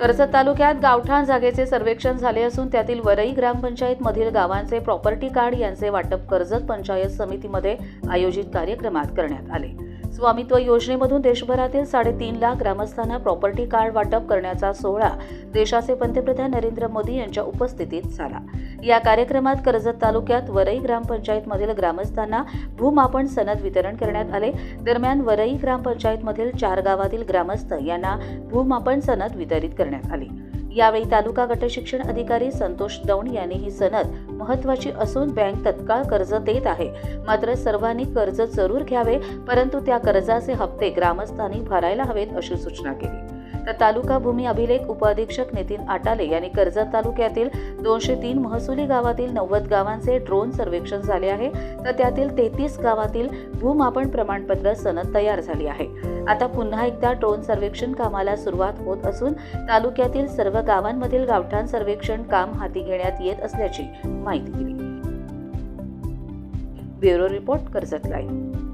कर्जत तालुक्यात गावठाण जागेचे सर्वेक्षण झाले असून त्यातील वरई ग्रामपंचायत मधील गावांचे प्रॉपर्टी कार्ड यांचे वाटप कर्जत पंचायत समितीमध्ये आयोजित कार्यक्रमात करण्यात आले. स्वामित्व योजनेमधून देशभरातील साडेतीन लाख ग्रामस्थांना प्रॉपर्टी कार्ड वाटप करण्याचा सोहळा देशाचे पंतप्रधान नरेंद्र मोदी यांच्या उपस्थितीत झाला. या कार्यक्रमात कर्जत तालुक्यात वरई ग्रामपंचायतमधील ग्रामस्थांना भूमापन सनद वितरण करण्यात आले. दरम्यान वरई ग्रामपंचायतमधील चार गावातील ग्रामस्थ यांना भूमापन सनद वितरित करण्यात आली. यावेळी तालुका गट शिक्षण अधिकारी संतोष दौंड यांनी ही सनद महत्वाची असून बँक तत्काळ कर्ज देत आहे. मात्र सर्वांनी कर्ज जरूर घ्यावे परंतु त्या कर्जाचे हप्ते ग्रामस्थांनी भरायला हवेत अशी सूचना केली. तर तालुका भूमी अभिलेख उपअधीक्षक नितीन आटाले यांनी कर्जत तालुक्यातील दोनशे तीन महसुली गावातील नव्वद गावांचे ड्रोन सर्वेक्षण झाले आहे. तर त्यातील तेहतीस गावातील भूमापन प्रमाणपत्र सनद तयार झाली आहे. आता पुन्हा एकदा ड्रोन सर्वेक्षण कामाला सुरुवात होत असून तालुक्यातील सर्व गावांमधील गावठाण सर्वेक्षण काम हाती घेण्यात येत असल्याची माहिती दिली. Bureau report Karjat live